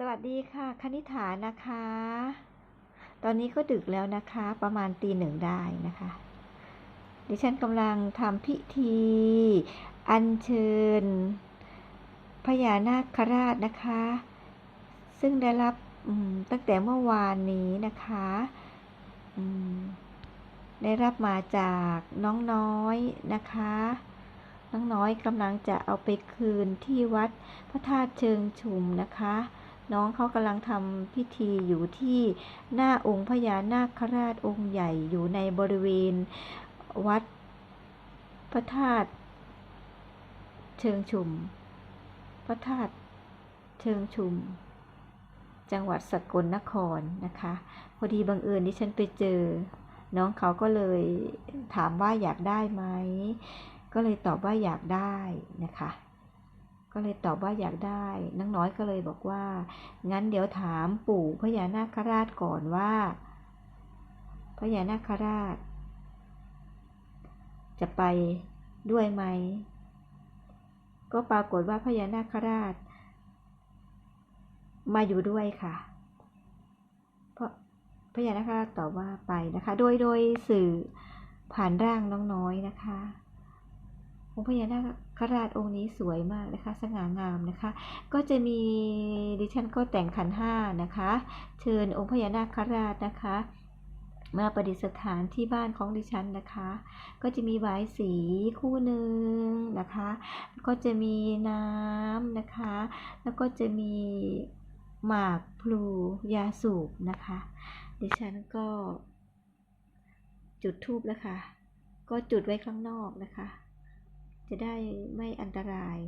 สวัสดีค่ะคณิ t านะคะ ตอนนี้ก็ดึกแล้วนะคะ ประมาณตีหนึ่งได้นะคะ ดิฉันกำลังทำพิธี อัญเชิญ พญานาคราชนะคะ ซึ่งได้รับตั้งแต่เมื่อวานนี้นะคะได้รับมาจากน้องน้อยนะคะ น้องน้อยกำลังจะเอาไปคืนที่วัดพระธาตุเชิงชุมนะคะ น้องเขากำลังทำพิธีอยู่ที่หน้าองค์พญานาคราชองค์ใหญ่อยู่ในบริเวณวัดพระธาตุเชิงชุม พระธาตุเชิงชุม จังหวัดสกลนครนะคะ พอดีบังเอิญที่ฉันไปเจอ น้องเขาก็เลยถามว่าอยากได้ไหม ก็เลยตอบว่าอยากได้นะคะ ก็เลยตอบว่าอยากได้น้องน้อยก็เลยบอกว่า งั้นเดี๋ยวถามปู่พญานาคราชก่อนว่าพญานาคราช จะไปด้วยไหม ก็ปรากฏว่าพญานาคราช มาอยู่ด้วยค่ะ เพราะพญานาคราชตอบว่าไปนะคะ โดยโดยสื่อผ่านร่างน้องน้อยนะคะองค์พญานาค ราชองค์นี้สวยมากนะคะ สง่างามนะคะ ก็จะมีดิฉันก็แต่งขันห้านะคะ เชิญองค์พญานาคราชนะคะมาประดิษฐานที่บ้านของดิฉันนะคะ ก็จะมีหวายสีคู่หนึ่งนะคะ ก็จะมีน้ำนะคะ แล้วก็จะมีหมากพลูยาสูบนะคะ ดิฉันก็จุดทูบแล้วค่ะ ก็จุดไว้ข้างนอกนะคะ จะได้ไม่อันตราย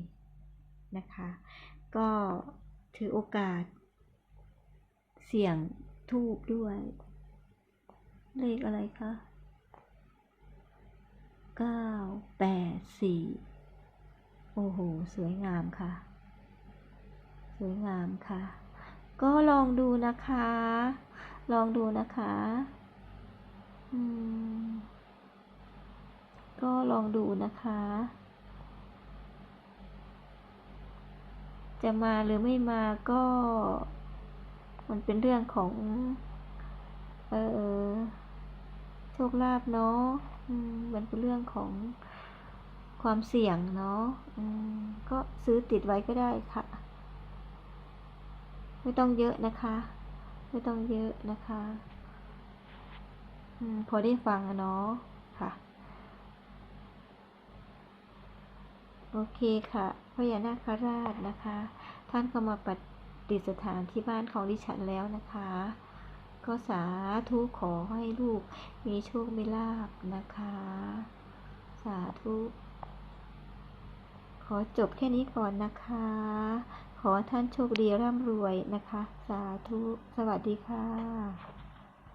นะคะ ก็ถือโอกาส เสี่ยงทูบด้วย เลขอะไรคะเก้าแปดสี่โอ้โห สวยงามค่ะ สวยงามค่ะ ก็ลองดูนะคะ ลองดูนะคะอืมก็ลองดูนะคะ จะมาหรือไม่มาก็ มันเป็นเรื่องของ เออโชคลาภเนาะมันเป็นเรื่องของความเสี่ยงเนาะก็ซื้อติดไว้ก็ได้ค่ะ ไม่ต้องเยอะนะคะ ไม่ต้องเยอะนะคะอพอได้ฟังอะเนาะค่ะ โอเคค่ะพญานาคราชนะคะ ท่านก็มาปฏิสถานที่บ้านของดิฉันแล้วนะคะ ก็สาธุขอให้ลูกมีโชคมีลาบนะคะ สาธุขอจบแค่นี้ก่อนนะคะ ขอท่านโชคดีร่ำรวยนะคะ สาธุ สวัสดีค่ะ